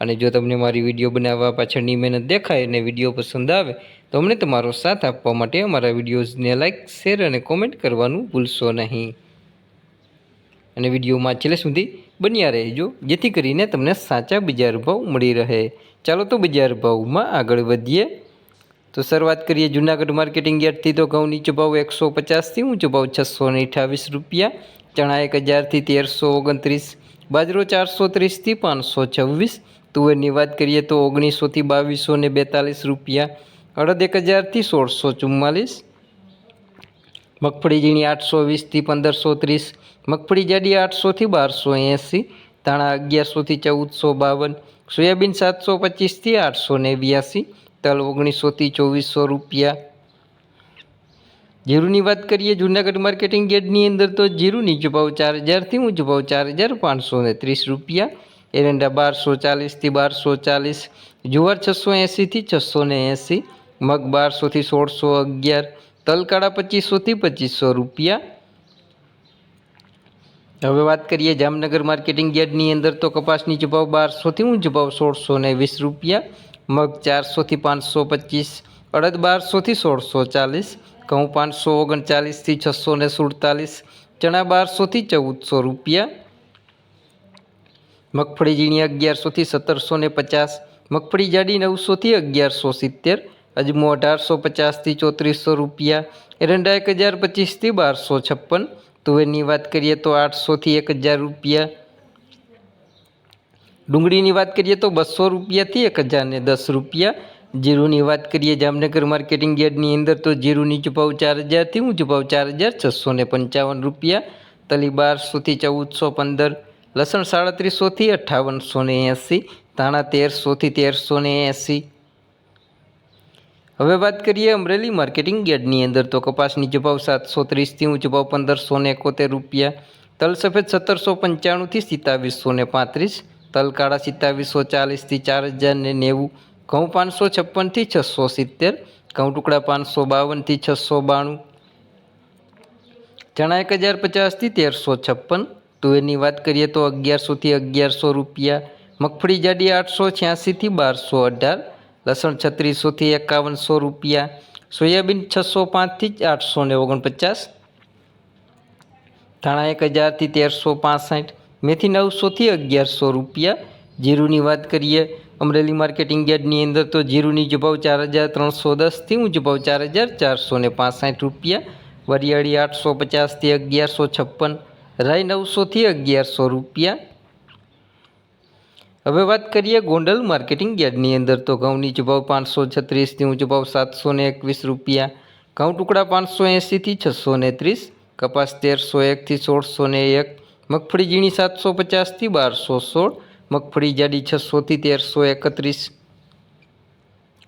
અને જો તમને મારી વીડિયો બનાવવા પાછળની મહેનત દેખાય અને વીડિયો પસંદ આવે, તો અમને તમારો સાથ આપવા માટે અમારા વિડીયોઝને લાઇક શેર અને કોમેન્ટ કરવાનું ભૂલશો નહીં. અને વિડીયોમાં છેલ્લે સુધી બન્યા રહેજો, જેથી કરીને તમને સાચા બજાર ભાવ મળી રહે. ચાલો તો બજાર ભાવમાં આગળ વધીએ. તો શરૂઆત કરીએ જુનાગઢ માર્કેટિંગ યાર્ડથી. તો ઘઉં નીચો ભાવ એકસો પચાસથી, ઊંચો ભાવ છસો ને અઠાવીસ રૂપિયા, ચણા એક હજારથી તેરસો ઓગણત્રીસ, બાજરો ચારસો ત્રીસથી પાંચસો છવ્વીસ તુવેરની વાત કરીએ તો ઓગણીસોથી બાવીસો ને બેતાલીસ રૂપિયા. અડદ એક હજારથી સોળસો ચુમ્માલીસ. મગફળી ઝીણી આઠસો વીસથી પંદરસો ત્રીસ. મગફળી જાડી આઠસોથી બારસો એંસી. ધાણા અગિયારસોથી ચૌદસો બાવન. સોયાબીન સાતસો પચીસથી આઠસો નેવ્યાસી તલ ઓગણીસોથી ચોવીસો રૂપિયા. જીરુની વાત કરીએ જૂનાગઢ માર્કેટિંગ યાર્ડની અંદર તો જીરુની ભાવ ચાર હજારથી ઊંચો ભાવ ચાર હજાર પાંચસો ને ત્રીસ રૂપિયા. એરંડા બારસો ચાલીસથી બારસો ચાલીસ જુવાર છસો એંસીથી છસો ને એંસી મગ બારસોથી સોળસો અગિયાર તલકાળા પચીસોથી પચીસો રૂપિયા હવે વાત કરીએ જામનગર માર્કેટિંગ યાર્ડની અંદર તો કપાસની ભાવ બારસોથી ઊંચો ભાવ સોળસો ને વીસ રૂપિયા, મગ ચારસોથી પાંચસો પચીસ, અડદ બારસોથી સોળસો ચાલીસ, ઘઉં પાંચસો ઓગણચાલીસથી છસો ને સુડતાલીસ, ચણા બારસોથી ચૌદસો રૂપિયા મગફળી ઝીણી અગિયારસોથી સત્તરસો ને પચાસ મગફળી જાડી નવસોથી અગિયારસો સિત્તેર અજમો અઢારસો પચાસથી ચોત્રીસો રૂપિયા, એરંડા એક હજાર પચીસથી બારસો છપ્પન તુવેરની વાત કરીએ તો આઠસોથી એક હજાર રૂપિયા. ડુંગળીની વાત કરીએ તો બસો રૂપિયાથી એક હજારને દસ રૂપિયા. જીરુની વાત કરીએ જામનગર માર્કેટિંગ યાર્ડની અંદર તો જીરું નીચો ચાર હજારથી ઊંચો ભાવ ચાર હજાર છસો ને પંચાવન રૂપિયા. તલી બારસોથી ચૌદસો પંદર લસણ સાડત્રીસોથી અઠ્ઠાવનસો ને એંસી, ધાણા તેરસોથી તેરસો ને એંસી. હવે વાત કરીએ અમરેલી માર્કેટિંગ યાર્ડની અંદર તો કપાસની ભાવ સાતસો ત્રીસથી ઊંચો ભાવ પંદરસો ને એકોતેર રૂપિયા. તલ સફેદ સત્તરસો પંચાણુંથી સિત્તાવીસો ને પાંત્રીસ. તલ કાળા સિત્તાવીસો ચાલીસથી ચાર હજાર ને નેવું. ઘઉં પાંચસો છપ્પનથી છસો સિત્તેર. ઘઉં ટુકડા પાંચસો બાવનથી છસો બાણું. ચણા એક હજાર પચાસથી તેરસો છપ્પન. તુવેરની વાત કરીએ તો અગિયારસોથી અગિયારસો રૂપિયા. મગફળી જાડી આઠસો, છ્યાસીથી બારસો અઢાર, લસણ છત્રીસોથી એકાવનસો રૂપિયા, સોયાબીન છસો પાંચથી જ આઠસો ને ઓગણપચાસ, ધાણા એક હજારથી તેરસો પાસઠ, મેથી નવસોથી અગિયારસો રૂપિયા. જીરુની વાત કરીએ, અમરેલી માર્કેટિંગ યાર્ડની અંદર તો જીરુની જો ભાવ ચાર હજાર ત્રણસો દસથી ઊંચો ભાવ ચાર હજાર ચારસો ને પાસઠ રૂપિયા. વરિયાળી આઠસો પચાસથી અગિયારસો છપ્પન રાઈ નવસોથી અગિયારસો રૂપિયા. હવે વાત કરીએ ગોંડલ માર્કેટિંગ યાર્ડની અંદર. તો ઘઉં નીચો પાંચસો છત્રીસથી ઊંચો ભાવ સાતસો ને એકવીસ રૂપિયા. ઘઉં ટુકડા પાંચસો એંસીથી છસો ને ત્રીસ, કપાસ તેરસો એકથી સોળસો ને એક, મગફળી ઝીણી સાતસો પચાસથી બારસો સોળ, મગફળી જાડી છસોથી તેરસો એકત્રીસ,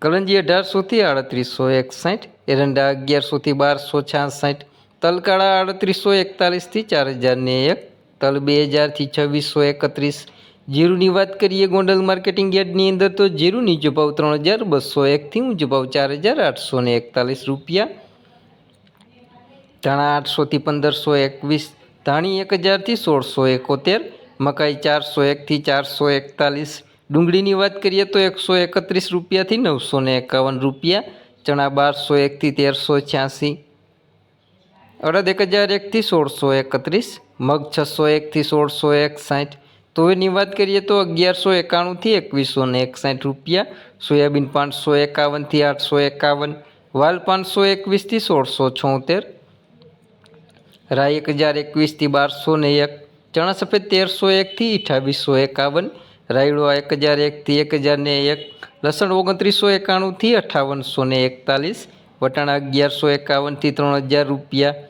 કલંજી અઢારસોથી આડત્રીસો એકસાઠ, એરંડા અગિયારસોથી બારસો છાસઠ તલકાળા અડત્રીસો એકતાલીસથી ચાર હજારને એક, તલ બે હજારથી છવ્વીસો એકત્રીસ. જીરુની વાત કરીએ ગોંડલ માર્કેટિંગ યાર્ડની અંદર તો જીરું નીચો ભાવ ત્રણ હજાર, બસો એકથી ઊંચો ભાવ ચાર હજાર આઠસો ને એકતાલીસ રૂપિયા. ધાણા આઠસોથી પંદરસો એકવીસ, ધાણી એક હજારથી સોળસો એકોતેર, મકાઈ ચારસો એકથી ચારસો એકતાલીસ. ડુંગળીની વાત કરીએ તો એકસો એકત્રીસ રૂપિયાથી નવસો ને એકાવન રૂપિયા, ચણા બારસો એકથી તેરસો છ્યાસી. અડદ એક હજાર એકથી સોળસો એકત્રીસ, મગ છસો એકથી સોળસો એકસાઠ. એની વાત કરીએ તો અગિયારસો એકાણુંથી એકવીસો ને એકસાઠ રૂપિયા, સોયાબીન પાંચસો એકાવનથી આઠસો એકાવન, વાલ પાંચસો એકવીસથી સોળસો છોતેર, રાઈ એક હજાર એકવીસથી બારસો ને એક ચણા સફેદ તેરસો એકથી અઠાવીસો એકાવન, રાયડો એક હજાર એકથી એક હજાર ને એક, લસણ ઓગણત્રીસો એકાણુંથી અઠાવનસો ને એકતાલીસ, વટાણા અગિયારસો એકાવનથી ત્રણ હજાર રૂપિયા